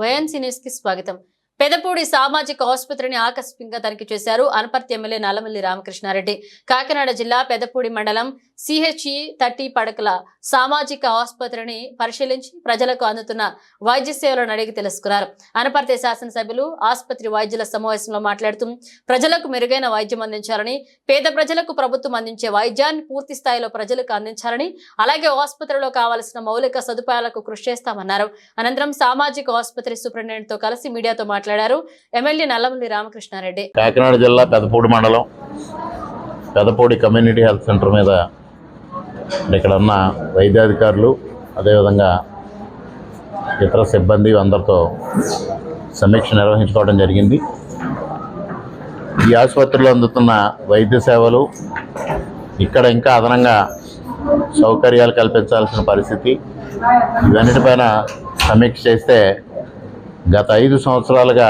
YNC news స్వాగతం. పెదపూడి సామాజిక ఆసుపత్రిని ఆకస్మికంగా తనిఖీ చేశారు. అనపర్తి ఎమ్మెల్యే నల్లమల్లి రామకృష్ణారెడ్డి. కాకినాడ జిల్లా పెదపూడి మండలం సిహెచ్ఈ థర్టీ పడకల సామాజిక ఆసుపత్రిని పరిశీలించి ప్రజలకు అందుతున్న వైద్య సేవలను అడిగి తెలుసుకున్నారు. అనపర్తి శాసనసభ్యులు ఆసుపత్రి వైద్యుల సమావేశంలో మాట్లాడుతూ ప్రజలకు మెరుగైన వైద్యం అందించాలని పేద ప్రజలకు ప్రభుత్వం అందించే వైద్యాన్ని పూర్తి స్థాయిలో ప్రజలకు అందించాలని అలాగే ఆసుపత్రిలో కావాల్సిన మౌలిక సదుపాయాలకు కృషి చేస్తామన్నారు. అనంతరం సామాజిక ఆసుపత్రి సూపరింటెండెంట్తో కలిసి మీడియాతో మాట్లాడారు. ఎమ్మెల్యే నల్లమల్లి రామకృష్ణారెడ్డి. కాకినాడ జిల్లా పెదపూడి మండలం. పెదపూడి కమ్యూనిటీ హెల్త్ సెంటర్ మీద ఇక్కడ ఉన్న వైద్యాధికారులు అదేవిధంగా ఇతర సిబ్బంది అందరితో సమీక్ష నిర్వహించుకోవడం జరిగింది. ఈ ఆసుపత్రిలో అందుతున్న వైద్య సేవలు ఇక్కడ ఇంకా అదనంగా సౌకర్యాలు కల్పించాల్సిన పరిస్థితి. ఇవన్నిటిపైన సమీక్ష చేస్తే గత ఐదు సంవత్సరాలుగా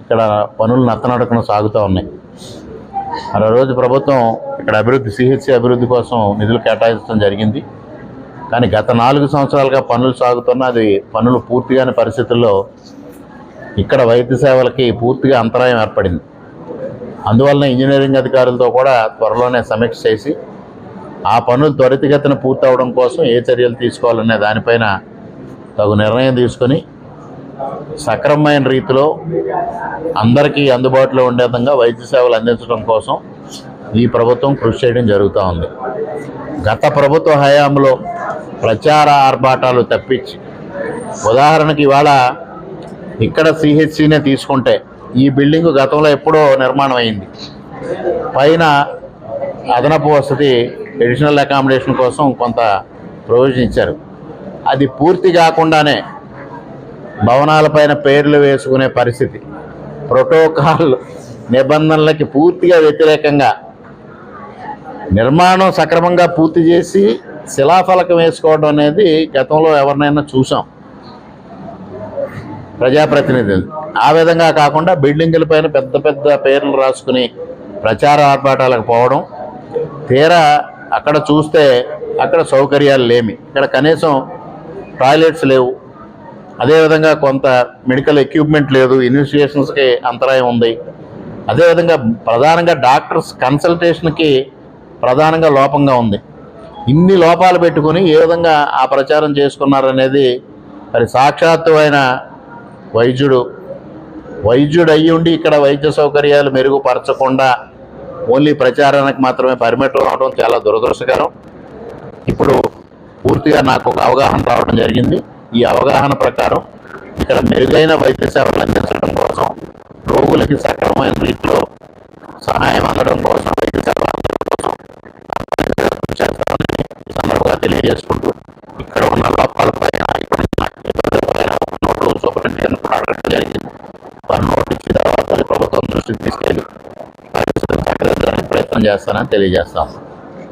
ఇక్కడ పనులు నత్తనడకన సాగుతూ ఉన్నాయి. మరో రోజు ప్రభుత్వం ఇక్కడ అభివృద్ధి సిహెచ్సి అభివృద్ధి కోసం నిధులు కేటాయించడం జరిగింది. కానీ గత నాలుగు సంవత్సరాలుగా పనులు సాగుతున్న అది పనులు పూర్తిగాని పరిస్థితుల్లో ఇక్కడ వైద్య సేవలకి పూర్తిగా అంతరాయం ఏర్పడింది. అందువలన ఇంజనీరింగ్ అధికారులతో కూడా త్వరలోనే సమీక్ష చేసి ఆ పనులు త్వరితగతిన పూర్తవడం కోసం ఏ చర్యలు తీసుకోవాలనే దానిపైన తగు నిర్ణయం తీసుకొని సక్రమమైన రీతిలో అందరికీ అందుబాటులో ఉండే విధంగా వైద్య సేవలు అందించడం కోసం ఈ ప్రభుత్వం కృషి చేయడం జరుగుతూ ఉంది. గత ప్రభుత్వ హయాంలో ప్రచార ఆర్భాటాలు తప్పించి ఉదాహరణకి ఇవాళ ఇక్కడ సిహెచ్సినే తీసుకుంటే ఈ బిల్డింగ్ గతంలో ఎప్పుడో నిర్మాణం అయింది పైన అదనపు వసతి ఎడిషనల్ అకామిడేషన్ కోసం కొంత ప్రొవిజన్ ఇచ్చారు. అది పూర్తి కాకుండానే భవనాలపైన పేర్లు వేసుకునే పరిస్థితి. ప్రోటోకాల్ నిబంధనలకి పూర్తిగా వ్యతిరేకంగా నిర్మాణం సక్రమంగా పూర్తి చేసి శిలాఫలకం వేసుకోవడం అనేది గతంలో ఎవరినైనా చూసాం. ప్రజాప్రతినిధులు. ఆ విధంగా కాకుండా బిల్డింగుల పైన పెద్ద పెద్ద పేర్లు రాసుకుని ప్రచార ఆర్భాటాలకు పోవడం. తీరా అక్కడ చూస్తే అక్కడ సౌకర్యాలు లేమి. ఇక్కడ కనీసం టాయిలెట్స్ లేవు. అదేవిధంగా కొంత మెడికల్ ఎక్విప్మెంట్ లేదు ఇన్వెస్టిగేషన్స్కి అంతరాయం ఉంది. అదేవిధంగా ప్రధానంగా డాక్టర్స్ కన్సల్టేషన్కి ప్రధానంగా లోపంగా ఉంది. ఇన్ని లోపాలు పెట్టుకొని ఏ విధంగా ఆ ప్రచారం చేసుకున్నారనేది మరి సాక్షాత్తు అయిన వైద్యుడు వైద్యుడు అయ్యి ఉండి ఇక్కడ వైద్య సౌకర్యాలు మెరుగుపరచకుండా ఓన్లీ ప్రచారానికి మాత్రమే పరిమితం అవడం చాలా దురదృష్టకరం. ఇప్పుడు పూర్తిగా నాకు ఒక అవగాహన రావడం జరిగింది. ఈ అవగాహన ప్రకారం ఇక్కడ మెరుగైన వైద్య సేవలు అందించడం కోసం రోగులకి సక్రమమైన రీతిలో సహాయం అందడం కోసం వైద్య సేవలు అందడం కోసం చేస్తామని సందర్భంగా తెలియజేసుకుంటూ ఇక్కడ ఉన్న లోపాలపైన ఇక్కడ ఉన్న ఇబ్బందులపైన నోటు సూపరింటెండెంట్ అడగడం జరిగింది. వారు నోటు తర్వాత ప్రభుత్వం దృష్టికి తీసుకెళ్ళి పరిస్థితులు ప్రయత్నం చేస్తానని తెలియజేస్తాం